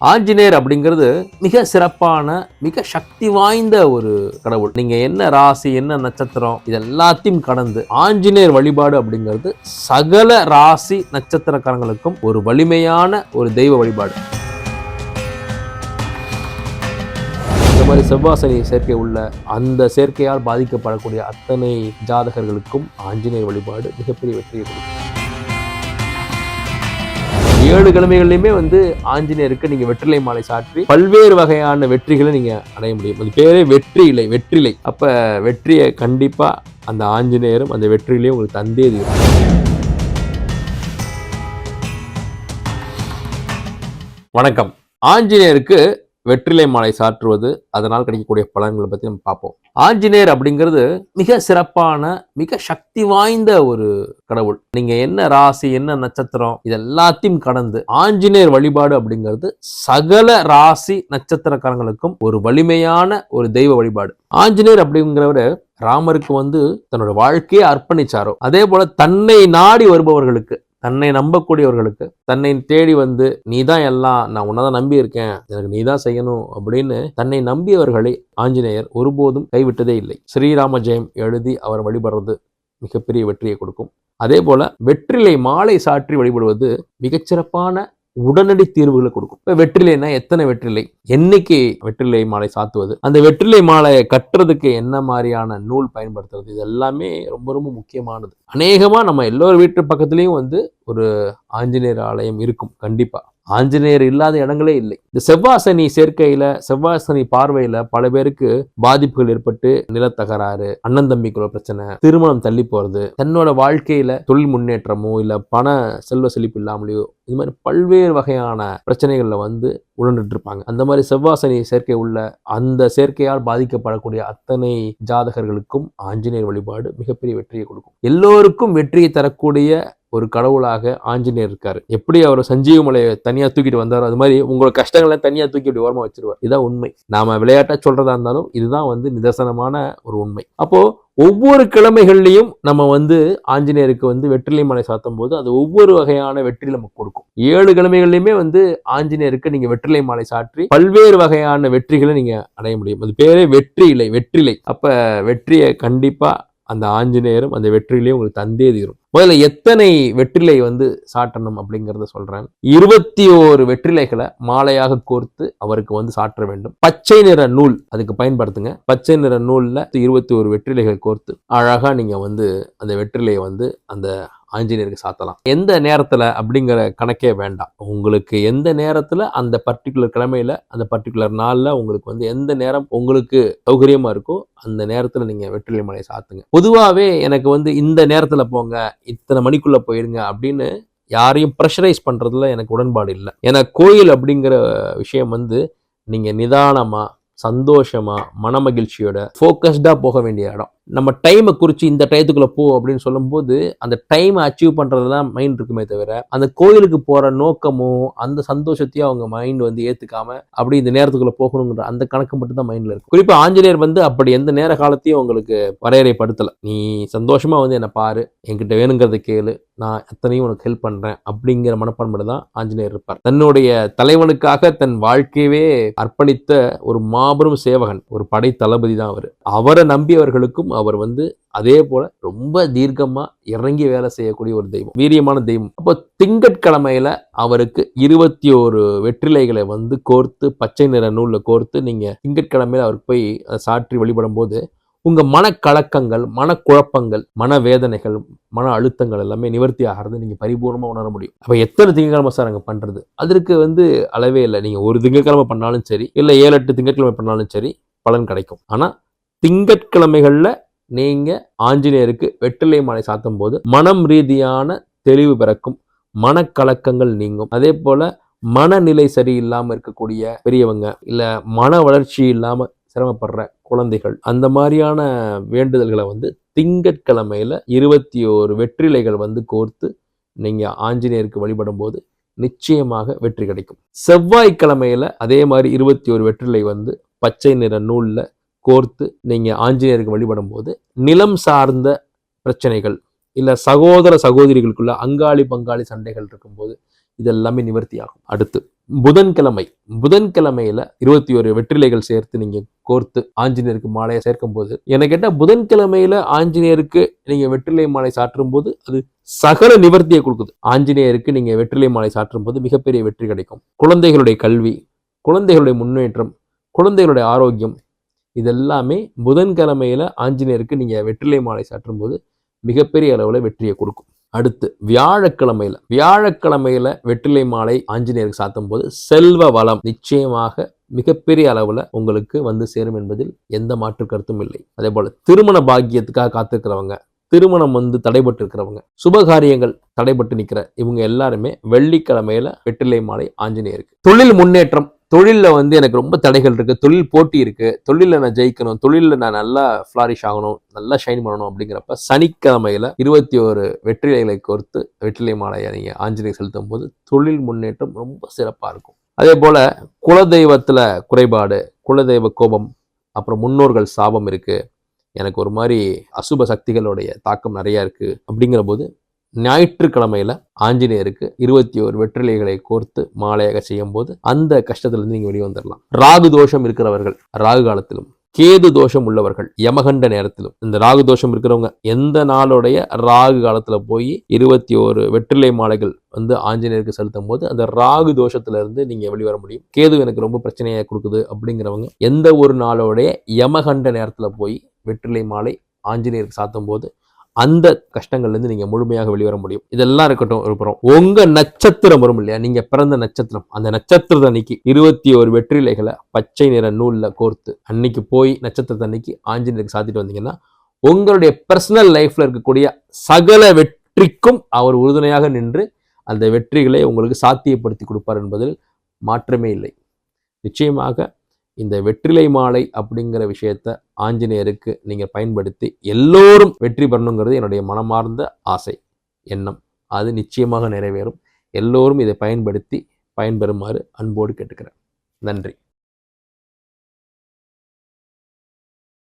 ஆஞ்சநேயர் அப்படிங்கிறது மிக சிறப்பான மிக சக்தி வாய்ந்த ஒரு கடவுள். நீங்க என்ன ராசி என்ன நட்சத்திரம் இது எல்லாத்தையும் கடந்து ஆஞ்சநேயர் வழிபாடு அப்படிங்கிறது சகல ராசி நட்சத்திரக்காரங்களுக்கும் ஒரு வலிமையான ஒரு தெய்வ வழிபாடு. இந்த மாதிரி செவ்வாசனி சேர்க்கை உள்ள அந்த சேர்க்கையால் பாதிக்கப்படக்கூடிய அத்தனை ஜாதகர்களுக்கும் ஆஞ்சநேயர் வழிபாடு மிகப்பெரிய வெற்றியை கொடுக்கும். ஏழு கிழமைகள்லையுமே வந்து ஆஞ்சநேயருக்கு நீங்க வெற்றிலை மாலை சாற்றி பல்வேறு வகையான வெற்றிகளை நீங்க அடைய முடியும். அது பேரே வெற்றி இலை வெற்றிலை. அப்ப வெற்றியை கண்டிப்பா அந்த ஆஞ்சநேயரும் அந்த வெற்றிலையும் உங்களுக்கு தந்தே தீரும். வணக்கம். ஆஞ்சநேயருக்கு வெற்றிலை மாலை சாற்றுவது அதனால் கிடைக்கக்கூடிய பலன்களை பற்றி நம்ம பார்ப்போம். ஆஞ்சநேயர் அப்படிங்கிறது மிக சிறப்பான மிக சக்தி வாய்ந்த ஒரு கடவுள். நீங்க என்ன ராசி என்ன நட்சத்திரம் இது எல்லாத்தையும் கடந்து ஆஞ்சநேயர் வழிபாடு அப்படிங்கிறது சகல ராசி நட்சத்திரக்காரங்களுக்கும் ஒரு வலிமையான ஒரு தெய்வ வழிபாடு. ஆஞ்சநேயர் அப்படிங்கிறவரு ராமருக்கு வந்து தன்னோட வாழ்க்கையை அர்ப்பணிச்சாரோ. அதே போல தன்னை நாடி வருபவர்களுக்கு தன்னை நம்பக்கூடியவர்களுக்கு தன்னை தேடி வந்து நீ தான் எல்லாம் நான் உன்னதான் நம்பி இருக்கேன் எனக்கு நீ தான் செய்யணும் அப்படின்னு தன்னை நம்பியவர்களை ஆஞ்சநேயர் ஒருபோதும் கைவிட்டதே இல்லை. ஸ்ரீராம ஜெயம் எழுதி அவர் வழிபடுறது மிகப்பெரிய வெற்றியை கொடுக்கும். அதே போல வெற்றிலை மாலை சாற்றி வழிபடுவது மிகச்சிறப்பான உடனடி தீர்வுகளை கொடுக்கும். இப்போ வெற்றிலைனா எத்தனை வெற்றிலை? என்னைக்கு வெற்றிலை மாலை சாத்துவது? அந்த வெற்றிலை மாலையை கட்டுறதுக்கு என்ன மாதிரியான நூல் பயன்படுத்துறது? இது எல்லாமே ரொம்ப ரொம்ப முக்கியமானது. அநேகமாக நம்ம எல்லோரும் வீட்டு பக்கத்துலேயும் வந்து ஒரு ஆஞ்சநேயர் ஆலயம் இருக்கும். கண்டிப்பாக ஆஞ்சநேயர் இல்லாத இடங்களே இல்லை. இந்த செவ்வாசனி சேர்க்கையில செவ்வாசனி பார்வையில பல பேருக்கு பாதிப்புகள் ஏற்பட்டு நிலத்தகராறு அண்ணன் தம்பிக்குள்ள பிரச்சனை திருமணம் தள்ளி போறது தன்னோட வாழ்க்கையில தொழில் முன்னேற்றமோ இல்ல பண செல்வ செழிப்பு இல்லாமலையோ இது மாதிரி பல்வேறு வகையான பிரச்சனைகளில் வந்து உழண்டுட்டு இருப்பாங்க அந்த மாதிரி செவ்வாசனி சேர்க்கை உள்ள அந்த சேர்க்கையால் பாதிக்கப்படக்கூடிய அத்தனை ஜாதகர்களுக்கும் ஆஞ்சநேயர் வழிபாடு மிகப்பெரிய வெற்றியை கொடுக்கும். எல்லோருக்கும் வெற்றியை தரக்கூடிய ஒரு கடவுளாக ஆஞ்சநேயர் இருக்காரு. எப்படி அவர் சஞ்சீவ மலையை தனியா தூக்கிட்டு வந்தாரோ அது மாதிரி உங்களோட கஷ்டங்களை தனியா தூக்கி இப்படி ஓரமா வச்சிருவார். இதான் உண்மை. நாம விளையாட்டா சொல்றதா இருந்தாலும் இதுதான் வந்து நிதர்சனமான ஒரு உண்மை. அப்போ ஒவ்வொரு கிழமைகள்லையும் நம்ம வந்து ஆஞ்சநேயருக்கு வந்து வெற்றிலை மலை சாத்தும் போது அது ஒவ்வொரு வகையான வெற்றி நமக்கு கொடுக்கும். ஏழு கிழமைகள்லையுமே வந்து ஆஞ்சநேயருக்கு நீங்க வெற்றிலை மாலை சாற்றி பல்வேறு வகையான வெற்றிகளை நீங்க அடைய முடியும். அது பேரே வெற்றி இல்லை வெற்றிலை. அப்ப வெற்றியை கண்டிப்பா அந்த ஆஞ்சநேயரும் அந்த வெற்றிலையும் உங்களுக்கு தந்தே தீரும். முதல்ல எத்தனை வெற்றிலை வந்து சாட்டணும் அப்படிங்கிறத சொல்றேன். இருபத்தி ஓரு வெற்றிலைகளை மாலையாக கோர்த்து அவருக்கு வந்து சாற்ற வேண்டும். பச்சை நிற நூல் அதுக்கு பயன்படுத்துங்க. பச்சை நிற நூல்ல இருபத்தி ஒரு வெற்றிலைகள் கோர்த்து அழகா நீங்க வந்து அந்த வெற்றிலையை வந்து அந்த ஆஞ்சநேயருக்கு சாத்தலாம். எந்த நேரத்தில் அப்படிங்கிற கணக்கே வேண்டாம். உங்களுக்கு எந்த நேரத்தில் அந்த பர்டிகுலர் கிழமையில அந்த பர்டிகுலர் நாளில் உங்களுக்கு வந்து எந்த நேரம் உங்களுக்கு சௌகரியமாக இருக்கோ அந்த நேரத்தில் நீங்கள் வெற்றிலை மலையை சாத்துங்க. பொதுவாகவே எனக்கு வந்து இந்த நேரத்தில் போங்க இத்தனை மணிக்குள்ளே போயிடுங்க அப்படின்னு யாரையும் ப்ரெஷரைஸ் பண்ணுறதுல எனக்கு உடன்பாடு இல்லை. ஏன்னா கோயில் அப்படிங்கிற விஷயம் வந்து நீங்கள் நிதானமாக சந்தோஷமாக மனமகிழ்ச்சியோட ஃபோக்கஸ்டாக போக வேண்டிய இடம். நம்ம டைமை குறித்து இந்த டயத்துக்குள்ளே போ அப்படின்னு சொல்லும்போது அந்த டைமை அச்சீவ் பண்றதுலாம் மைண்ட் இருக்குமே தவிர அந்த கோயிலுக்கு போகிற நோக்கமும் அந்த சந்தோஷத்தையும் அவங்க மைண்ட் வந்து ஏற்றுக்காம அப்படி இந்த நேரத்துக்குள்ளே போகணுங்கிற அந்த கணக்கு மட்டும்தான் மைண்டில் இருக்கும் இருக்கு. ஆஞ்சநேயர் வந்து அப்படி எந்த நேர காலத்தையும் உங்களுக்கு வரையறைப்படுத்தலை. நீ சந்தோஷமாக வந்து என்னை பாரு என்கிட்ட வேணுங்கிறத கேளு நான் எத்தனையும் உனக்கு ஹெல்ப் பண்ணுறேன் அப்படிங்கிற மனப்பான்மையில தான் ஆஞ்சநேயர் இருப்பார். தன்னுடைய தலைவனுக்காக தன் வாழ்க்கையவே அர்ப்பணித்த ஒரு மாபெரும் சேவகன் ஒரு படை தளபதி தான் அவர். அவரை நம்பியவர்களுக்கும் அவர் வந்து அதே போல ரொம்ப தீர்க்கமா இறங்கி வேலை செய்யக்கூடிய ஒரு தெய்வம் வீரியமான தெய்வம். அப்போ திங்கட்கிழமையில அவருக்கு இருபத்தி ஒரு வெற்றிலைகளை வந்து கோர்த்து பச்சை நிற நூலில் கோர்த்து நீங்க திங்கட்கிழமையில அவருக்கு போய் சாற்றி வழிபடும் போது உங்க மனக்கலக்கங்கள் மனக்குழப்பங்கள் மனவேதனைகள் மன அழுத்தங்கள் எல்லாமே நிவர்த்தி ஆகிறது நீங்க பரிபூர்ணமாக உணர முடியும். அப்ப எத்தனை திங்கக்கிழமை சார் அங்கே பண்றது? அதற்கு வந்து அளவே இல்லை. நீங்க ஒரு திங்கட்கிழமை பண்ணாலும் சரி இல்லை ஏழு எட்டு திங்கட்கிழமை பண்ணாலும் சரி பலன் கிடைக்கும். ஆனால் திங்கட்கிழமைகளில் நீங்கள் ஆஞ்சநேயருக்கு வெற்றிலை மாலை சாத்தும் போது மனம் ரீதியான தெளிவு பிறக்கும் மனக்கலக்கங்கள் நீங்கும். அதே போல் மனநிலை சரியில்லாமல் இருக்கக்கூடிய பெரியவங்க இல்லை மன வளர்ச்சி இல்லாமல் சிரமப்படுற குழந்தைகள் அந்த மாதிரியான வேண்டுதல்களை வந்து திங்கட்கிழமையில் இருபத்தி ஓரு வெற்றிலைகள் வந்து கோர்த்து நீங்கள் ஆஞ்சநேயருக்கு வழிபடும் போது நிச்சயமாக வெற்றி கிடைக்கும். செவ்வாய்க்கிழமையில் அதே மாதிரி இருபத்தி ஒரு வெற்றிலை வந்து பச்சை நிற நூலில் கோர்த்து நீங்கள் ஆஞ்சநேயருக்கு வழிபடும் போது நிலம் சார்ந்த பிரச்சனைகள் இல்லை சகோதர சகோதரிகளுக்குள்ள அங்காளி பங்காளி சண்டைகள் இருக்கும்போது இதெல்லாமே நிவர்த்தி ஆகும் அடுத்து புதன்கிழமை. புதன்கிழமையில இருபத்தி ஒரு வெற்றிலைகள் சேர்த்து நீங்க கோர்த்து ஆஞ்சநேயருக்கு மாலையை சேர்க்கும் போது என்ன கேட்டால் புதன்கிழமையில ஆஞ்சநேயருக்கு நீங்க வெற்றிலை மாலை சாற்றும் போது அது சகல நிவர்த்தியை கொடுக்குது. ஆஞ்சநேயருக்கு நீங்க வெற்றிலை மாலை சாற்றும் போது மிகப்பெரிய வெற்றி கிடைக்கும். குழந்தைகளுடைய கல்வி குழந்தைகளுடைய முன்னேற்றம் குழந்தைகளுடைய ஆரோக்கியம் இதெல்லாமே புதன்கிழமையில ஆஞ்சநேயருக்கு நீங்கள் வெற்றிலை மாலை சாற்றும் போது மிகப்பெரிய அளவில் வெற்றியை கொடுக்கும். அடுத்து வியாழக்கிழமையில் வியாழக்கிழமையில் வெற்றிலை மாலை ஆஞ்சநேயருக்கு சாத்தும் போது செல்வ வளம் நிச்சயமாக மிகப்பெரிய அளவில் உங்களுக்கு வந்து சேரும் என்பதில் எந்த மாற்று கருத்தும் இல்லை. அதே போல் திருமண பாக்கியத்துக்காக காத்திருக்கிறவங்க திருமணம் வந்து தடைபட்டு இருக்கிறவங்க சுபகாரியங்கள் தடைபட்டு நிற்கிற இவங்க எல்லாருமே வெள்ளிக்கிழமையில வெற்றிலை மாலை ஆஞ்சநேயருக்கு. தொழில் முன்னேற்றம் தொழிலில் வந்து எனக்கு ரொம்ப தடைகள் இருக்குது தொழில் போட்டி இருக்குது தொழிலில் நான் ஜெயிக்கணும். தொழிலில் நான் நல்லா ஃப்ளாரிஷ் ஆகணும். நல்லா ஷைன் பண்ணணும் அப்படிங்கிறப்ப சனிக்கிழமையில் இருபத்தி ஒரு வெற்றிலைகளை கோர்த்து வெற்றிலை மாலையை நீங்கள் ஆஞ்சநேயர் செலுத்தும் போது தொழில் முன்னேற்றம் ரொம்ப சிறப்பாக இருக்கும். அதே போல் குலதெய்வத்தில் குறைபாடு குலதெய்வ கோபம் அப்புறம் முன்னோர்கள் சாபம் இருக்குது எனக்கு ஒரு மாதிரி அசுப சக்திகளுடைய தாக்கம் நிறையா இருக்குது அப்படிங்கிற போது ஞாயிற்றுக்கிழமையில ஆஞ்சநேயருக்கு இருபத்தி ஒரு வெற்றிலைகளை கோர்த்து மாலையாக செய்யும் போது அந்த கஷ்டத்திலிருந்து நீங்க வெளியே வந்துடலாம் ராகு தோஷம் இருக்கிறவர்கள் ராகு காலத்திலும் கேது தோஷம் உள்ளவர்கள் யமகண்ட நேரத்திலும் இந்த ராகு தோஷம் இருக்கிறவங்க எந்த நாளுடைய ராகு காலத்துல போய் இருபத்தி ஒரு வெற்றிலை மாலைகள் வந்து ஆஞ்சநேயருக்கு செலுத்தும் போது அந்த ராகு தோஷத்துல இருந்து நீங்க வெளிவர முடியும். கேது எனக்கு ரொம்ப பிரச்சனையை கொடுக்குது அப்படிங்கிறவங்க எந்த ஒரு நாளோடைய யமகண்ட நேரத்துல போய் வெற்றிலை மாலை ஆஞ்சநேயருக்கு சாத்தும் போது அந்த கஷ்டங்கள்லேருந்து நீங்கள் முழுமையாக வெளிவர முடியும். இதெல்லாம் இருக்கட்டும் இருக்கிறோம் உங்கள் நட்சத்திரம் வரும் இல்லையா? நீங்கள் பிறந்த நட்சத்திரம். அந்த நட்சத்திரத்தை அன்னைக்கு இருபத்தி ஒரு வெற்றிலைகளை பச்சை நிற நூலில் கோர்த்து அன்னைக்கு போய் நட்சத்திரத்தை அன்னைக்கு ஆஞ்சநேயருக்கு சாத்திட்டு வந்தீங்கன்னா உங்களுடைய பர்சனல் லைஃப்பில் இருக்கக்கூடிய சகல வெற்றிக்கும் அவர் உறுதுணையாக நின்று அந்த வெற்றிகளை உங்களுக்கு சாத்தியப்படுத்தி கொடுப்பார் என்பதில் மாற்றமே இல்லை. நிச்சயமாக இந்த வெற்றிலை மாலை அப்படிங்கிற விஷயத்த ஆஞ்சநேயருக்கு நீங்கள் பயன்படுத்தி எல்லோரும் வெற்றி பெறணுங்கிறது என்னுடைய மனமார்ந்த ஆசை எண்ணம். அது நிச்சயமாக நிறைவேறும். எல்லோரும் இதை பயன்படுத்தி பயன்பெறுமாறு அன்போடு கேட்டுக்கிறேன். நன்றி.